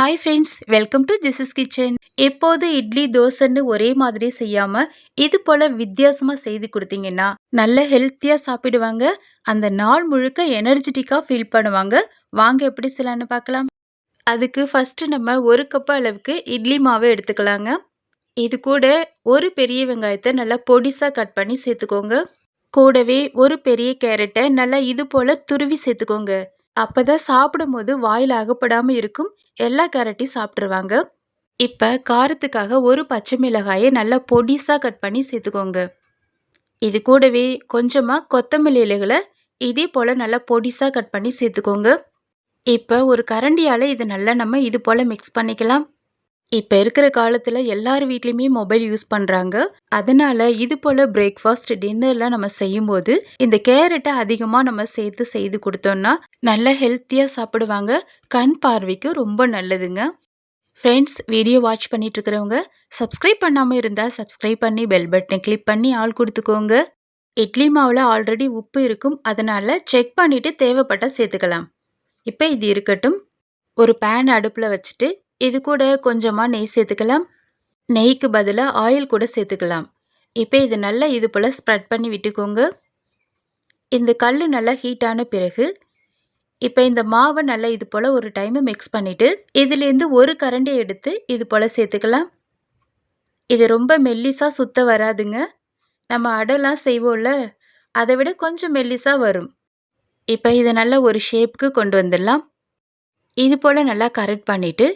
Hi friends welcome to Jesus kitchen எப்போது இட்லி தோசைன்னு ஒரே மாதிரி செய்யாம இது போல வித்தியாசமா செய்து கொடுத்தீங்கன்னா நல்ல ஹெல்த்தியா சாப்பிடுவாங்க. அந்த நாள் முழுக்க எனர்ஜெட்டிக்கா ஃபீல் பண்ணுவாங்க. வாங்க எப்படி செய்யலான்னு பார்க்கலாம். அதுக்கு ஃபர்ஸ்ட் நம்ம ஒரு கப் அளவுக்கு இட்லி மாவை எடுத்துக்கலாங்க. இது கூட ஒரு பெரிய வெங்காயத்தை நல்லா பொடிசா கட் பண்ணி சேர்த்துக்கோங்க. கூடவே ஒரு பெரிய கேரட்டை நல்லா இது போல துருவி சேர்த்துக்கோங்க. அப்பதான் சாப்பிடும்போது வாயில் அகப்படாமல் இருக்கும். எல்லா கேரட்டையும் சாப்பிட்ருவாங்க இப்போ காரத்துக்காக ஒரு பச்சை மிளகாயை நல்லா பொடிசாக கட் பண்ணி சேர்த்துக்கோங்க. இது கூடவே கொஞ்சமாக கொத்தமல்லி இலைகளை இதே போல் நல்லா பொடிசாக கட் பண்ணி சேர்த்துக்கோங்க. இப்போ ஒரு கரண்டியால் இது நல்லா நம்ம இது போல் மிக்ஸ் பண்ணிக்கலாம். இப்போ இருக்கிற காலத்தில் எல்லார் வீட்லேயுமே மொபைல் யூஸ் பண்ணுறாங்க அதனால் இது போல் பிரேக்ஃபாஸ்ட் டின்னர்லாம் நம்ம செய்யும்போது இந்த கேரட்டை அதிகமாக நம்ம சேர்த்து செய்து கொடுத்தோம்னா நல்ல ஹெல்த்தியாக சாப்பிடுவாங்க. கண் பார்வைக்கு ரொம்ப நல்லதுங்க. ஃப்ரெண்ட்ஸ் வீடியோ வாட்ச் பண்ணிட்டு இருக்கிறவங்க சப்ஸ்கிரைப் பண்ணாமல் இருந்தால் சப்ஸ்கிரைப் பண்ணி பெல் பட்டனை கிளிக் பண்ணி ஆள் கொடுத்துக்கோங்க. இட்லி மாவில் ஆல்ரெடி உப்பு இருக்கும். அதனால் செக் பண்ணிவிட்டு தேவைப்பட்டால் சேர்த்துக்கலாம். இப்போ இது இருக்கட்டும். ஒரு பேன் அடுப்பில் வச்சுட்டு இது கூட கொஞ்சமாக நெய் சேர்த்துக்கலாம். நெய்க்கு பதிலாக ஆயில் கூட சேர்த்துக்கலாம். இப்போ இது நல்லா இது போல் ஸ்ப்ரெட் பண்ணி விட்டுக்கோங்க. இந்த கல் நல்லா ஹீட்டான பிறகு இப்போ இந்த மாவை நல்லா இது போல் ஒரு டைமு மிக்ஸ் பண்ணிவிட்டு இதுலேருந்து ஒரு கரண்டி எடுத்து இது போல் சேர்த்துக்கலாம். இது ரொம்ப மெல்லிஸாக சுத்த வராதுங்க. நம்ம அடைலாம் செய்வோம்ல அதை விட கொஞ்சம் மெல்லிஸாக வரும். இப்போ இதை நல்லா ஒரு ஷேப்புக்கு கொண்டு வந்துடலாம். இது போல் நல்லா கரெக்ட் பண்ணிவிட்டு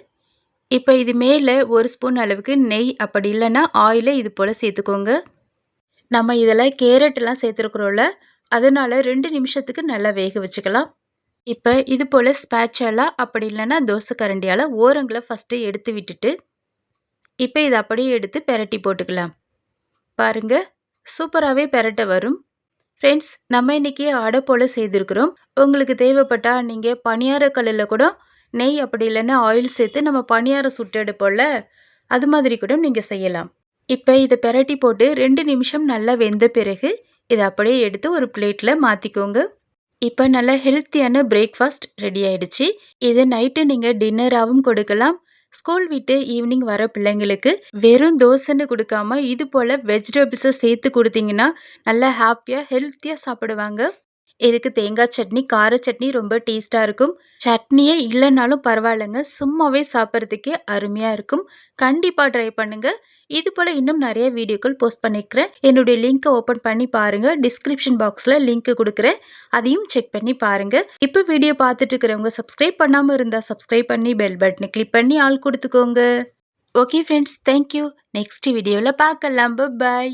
இப்போ இது மேலே ஒரு ஸ்பூன் அளவுக்கு நெய் அப்படி இல்லைன்னா ஆயிலை இது போல் சேர்த்துக்கோங்க. நம்ம இதில் கேரட்லாம் சேர்த்துருக்குறோம்ல அதனால் ரெண்டு நிமிஷத்துக்கு நல்லா வேக வச்சுக்கலாம். இப்போ இது போல் ஸ்பேச்சலாக அப்படி இல்லைன்னா தோசை கரண்டியால் ஓரங்களை ஃபஸ்ட்டு எடுத்து விட்டுட்டு இப்போ இதை அப்படியே எடுத்து பெரட்டி போட்டுக்கலாம். பாருங்கள் சூப்பராகவே பெரட்ட வரும். ஃப்ரெண்ட்ஸ் நம்ம இன்றைக்கி அடை போல் செய்திருக்கிறோம். உங்களுக்கு தேவைப்பட்டால் நீங்கள் பனியார கல்லில் கூட நெய் அப்படி இல்லைன்னா ஆயில் சேர்த்து நம்ம பணியாரம் சுட்டெடுப்போம்ல அது மாதிரி கூட நீங்கள் செய்யலாம். இப்போ இதை பெரட்டி போட்டு ரெண்டு நிமிஷம் நல்லா வெந்த பிறகு இதை அப்படியே எடுத்து ஒரு பிளேட்டில் மாற்றிக்கோங்க இப்போ நல்ல ஹெல்த்தியான பிரேக்ஃபாஸ்ட் ரெடி ஆயிடுச்சு. இதை நைட்டு நீங்கள் டின்னராகவும் கொடுக்கலாம். ஸ்கூல் விட்டு ஈவினிங் வர பிள்ளைங்களுக்கு வெறும் தோசைன்னு கொடுக்காம இது போல் வெஜிடபிள்ஸை சேர்த்து கொடுத்தீங்கன்னா நல்லா ஹாப்பியாக ஹெல்த்தியாக சாப்பிடுவாங்க. இதுக்கு தேங்காய் சட்னி கார சட்னி ரொம்ப டேஸ்ட்டாக இருக்கும். சட்னியே இல்லைனாலும் பரவாயில்லைங்க. சும்மாவே சாப்பிட்றதுக்கே அருமையாக இருக்கும். கண்டிப்பாக ட்ரை பண்ணுங்கள் இது போல் இன்னும் நிறைய வீடியோக்கள் போஸ்ட் பண்ணிக்கிறேன். என்னுடைய லிங்க்கை ஓப்பன் பண்ணி பாருங்கள் டிஸ்கிரிப்ஷன் பாக்ஸில் லிங்க் கொடுக்குறேன். அதையும் செக் பண்ணி பாருங்கள் இப்போ வீடியோ பார்த்துட்டு இருக்கிறவங்க சப்ஸ்கிரைப் பண்ணாமல் இருந்தால் சப்ஸ்கிரைப் பண்ணி பெல் பட்டனை கிளிக் பண்ணி ஆள் கொடுத்துக்கோங்க. ஓகே ஃப்ரெண்ட்ஸ் தேங்க்யூ நெக்ஸ்ட் வீடியோவில் பார்க்கலாம். பாய்